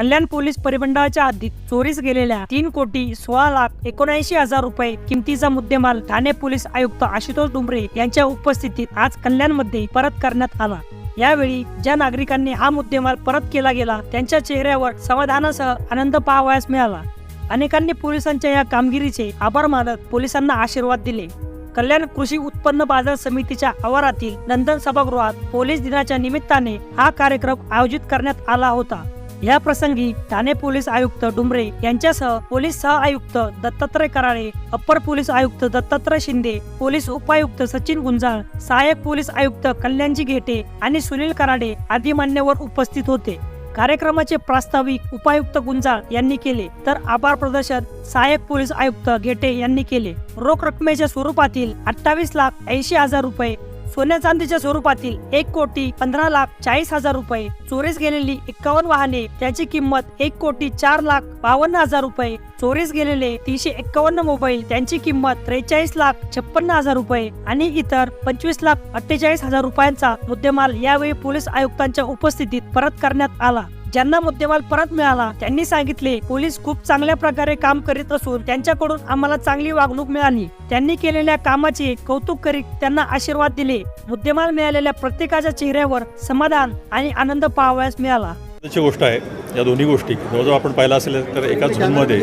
कल्याण police परिमंडळाच्या हद्दीत चोरीस गेलेल्या तीन कोटी सोळा लाख एकोणऐंशी हजार रुपये किमतीचा मुद्देमाल ठाणे पोलीस आयुक्त आशुतोष डुंबरे यांच्या उपस्थितीत आज कल्याणमध्ये परत करण्यात आला. यावेळी ज्या नागरिकांनी हा मुद्देमाल परत केला गेला त्यांच्या चेहऱ्यावर समाधानासह आनंद पाहावयास मिळाला. अनेकांनी पोलिसांच्या या कामगिरीचे आभार मानत पोलिसांना आशीर्वाद दिले. कल्याण कृषी उत्पन्न बाजार समितीच्या आवारातील नंदन सभागृहात पोलीस दिनाच्या निमित्ताने हा कार्यक्रम आयोजित करण्यात आला होता. या प्रसंगी ठाणे पोलीस आयुक्त डुमरे यांच्यासह पोलीस सह आयुक्त दत्तात्रय कराळे अप्पर पोलीस आयुक्त दत्तात्रय शिंदे पोलीस उपायुक्त सचिन गुंजाळ सहाय्यक पोलीस आयुक्त कल्याणजी घेटे आणि सुनील कराडे आदी मान्यवर उपस्थित होते. कार्यक्रमाचे प्रास्ताविक उपायुक्त गुंजाळ यांनी केले तर आभार प्रदर्शन सहाय्यक पोलीस आयुक्त घेटे यांनी केले. रोख रकमेच्या स्वरूपातील अठ्ठावीस लाख ऐंशी हजार रुपये सोन्या चांदीच्या स्वरूपातील एक कोटी पंधरा लाख चाळीस हजार रुपये चोरीस गेलेली एक्कावन्न वाहने त्याची किंमत एक कोटी चार लाख बावन्न हजार रुपये चोरीस गेलेले तीनशे एक्कावन्न मोबाईल त्यांची किंमत त्रेचाळीस लाख छप्पन्न हजार रुपये आणि इतर पंचवीस लाख अठ्ठेचाळीस हजार रुपयांचा मुद्देमाल यावेळी पोलीस आयुक्तांच्या उपस्थितीत परत करण्यात आला. ज्यांना मुद्देमाल परत मिळाला त्यांनी सांगितले पोलीस खूप चांगल्या प्रकारे काम करीत असून त्यांच्याकडून आम्हाला चांगली वागणूक मिळाली. त्यांनी केलेल्या कामाचे कौतुक करीत त्यांना आशीर्वाद दिले. मुद्देमाल मिळालेल्या प्रत्येकाच्या चेहऱ्यावर समाधान आणि आनंद पाहावयास मिळाला. गोष्ट आहे या दोन्ही गोष्टी. जवळजवळ आपण पाहिलं असेल तर एकाच झोनमध्ये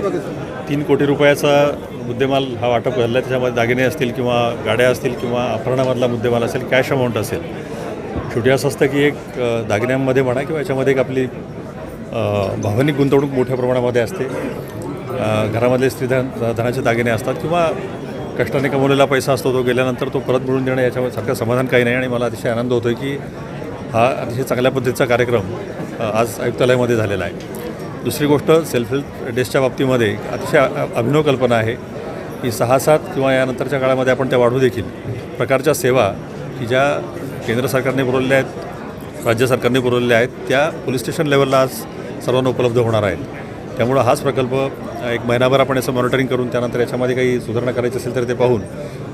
तीन कोटी रुपयाचा मुद्देमाल हा वाटप झाला त्याच्यामध्ये दागिने असतील किंवा गाड्या असतील किंवा अपहरणामधला मुद्देमाल असेल कॅश अमाऊंट असेल. शेवटी असं असतं की एक दागिन्यांमध्ये म्हणा किंवा याच्यामध्ये एक आपली भावनिक गुंतवणूक मोठ्या प्रमाणामध्ये असते. घरामधले स्त्रीधन धनाचे दागिने असतात किंवा कष्टाने कमवलेला पैसा असतो तो गेल्यानंतर तो परत मिळून देणं याच्यामध्ये सारखं समाधान काही नाही. आणि मला अतिशय आनंद होतो की हा अतिशय चांगल्या पद्धतीचा कार्यक्रम आज आयुक्तालयामध्ये झालेला आहे. दुसरी गोष्ट सेल्फ हेल्प डेस्कच्या बाबतीमध्ये अतिशय अभिनव कल्पना आहे की सहा सात किंवा यानंतरच्या काळामध्ये आपण त्या वाढवू देखील. प्रकारच्या सेवा की ज्या केंद्र सरकारने पुरवलेल्या आहेत राज्य सरकारने पुरवलेल्या आहेत त्या पोलीस स्टेशन लेवलला आज सर्वांना उपलब्ध होणार आहेत. त्यामुळं हाच प्रकल्प एक महिनाभर आपण याचं मॉनिटरिंग करून त्यानंतर याच्यामध्ये काही सुधारणा करायची असेल तर ते पाहून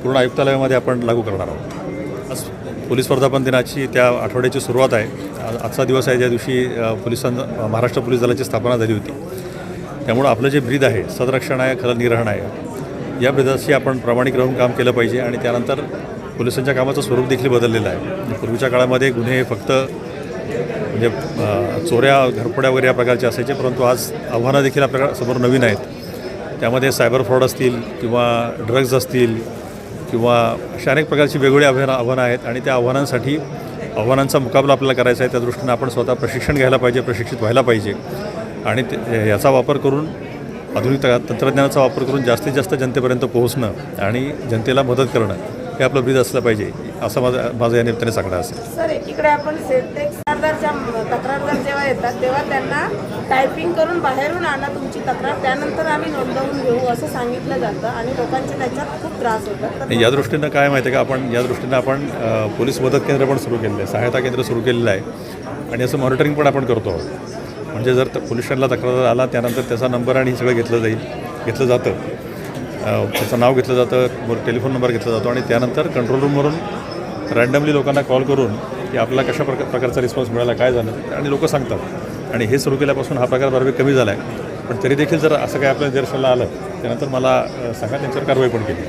पूर्ण आयुक्तालयामध्ये आपण लागू करणार आहोत. आज पोलीस वर्धापन दिनाची त्या आठवड्याची सुरुवात आहे. आजचा दिवस आहे ज्या दिवशी अ, पोलिसांना महाराष्ट्र पोलीस दलाची स्थापना झाली होती. त्यामुळं आपलं जे ब्रीद आहे सदरक्षण आहे खरं निरहण आहे या ब्रिदाशी आपण प्रामाणिक राहून काम केलं पाहिजे आणि त्यानंतर पोलिसांच्या कामाचं स्वरूप देखील बदललेलं आहे. म्हणजे पूर्वीच्या काळामध्ये गुन्हे हे फक्त म्हणजे चोऱ्या घरफोड्या वगैरे या प्रकारचे असायचे परंतु आज आव्हानं देखील आपल्यासमोर नवीन आहेत. त्यामध्ये सायबर फ्रॉड असतील किंवा ड्रग्ज असतील किंवा अशा अनेक प्रकारची वेगवेगळी आव्हानं आव्हानं आहेत आणि त्या आव्हानांसाठी आव्हानांचा मुकाबला आपल्याला करायचा आहे त्या दृष्टीनं आपण स्वतः प्रशिक्षण घ्यायला पाहिजे प्रशिक्षित व्हायला पाहिजे. आणि ते याचा वापर करून आधुनिक त- तंत्रज्ञानाचा वापर करून जास्तीत जास्त जनतेपर्यंत पोहोचणं आणि जनतेला मदत करणं. हे आपलं ब्रीद असलं पाहिजे असं माझं माझं या निमित्ताने सांगणं असेल. सर एकीकडे आपण सेल्टेक्स तक्रारदारच्या तक्रारदार जेव्हा येतात तेव्हा त्यांना टायपिंग करून बाहेरून आणा तुमची तक्रार त्यानंतर आम्ही नोंदवून घेऊ असं सांगितलं जातं आणि लोकांचे त्याच्यात खूप त्रास होतात. या दृष्टीनं काय माहिती आहे का आपण या दृष्टीनं आपण पोलीस मदत केंद्र पण सुरू केलेलं आहे सहायता केंद्र सुरू केलेलं आहे आणि असं मॉनिटरिंग पण आपण करतो आहोत. म्हणजे जर पोलीस स्टेशनला तक्रार आला त्यानंतर त्याचा नंबर आणि सगळं घेतलं जाईल घेतलं जातं. त्याचं नाव घेतलं जातं टेलिफोन नंबर घेतला जातो आणि त्यानंतर कंट्रोल रूमवरून रँडमली लोकांना कॉल करून की आपल्याला कशा प्रकार प्रकारचा रिस्पॉन्स मिळाला काय झालं आणि लोक सांगतात. आणि हे सुरू केल्यापासून हा प्रकार बऱ्यापैकी कमी झाला आहे पण तरी देखील जर असं काय आपल्या निदर्शनाला आलं त्यानंतर मला सांगा त्यांच्यावर कारवाई पण केली.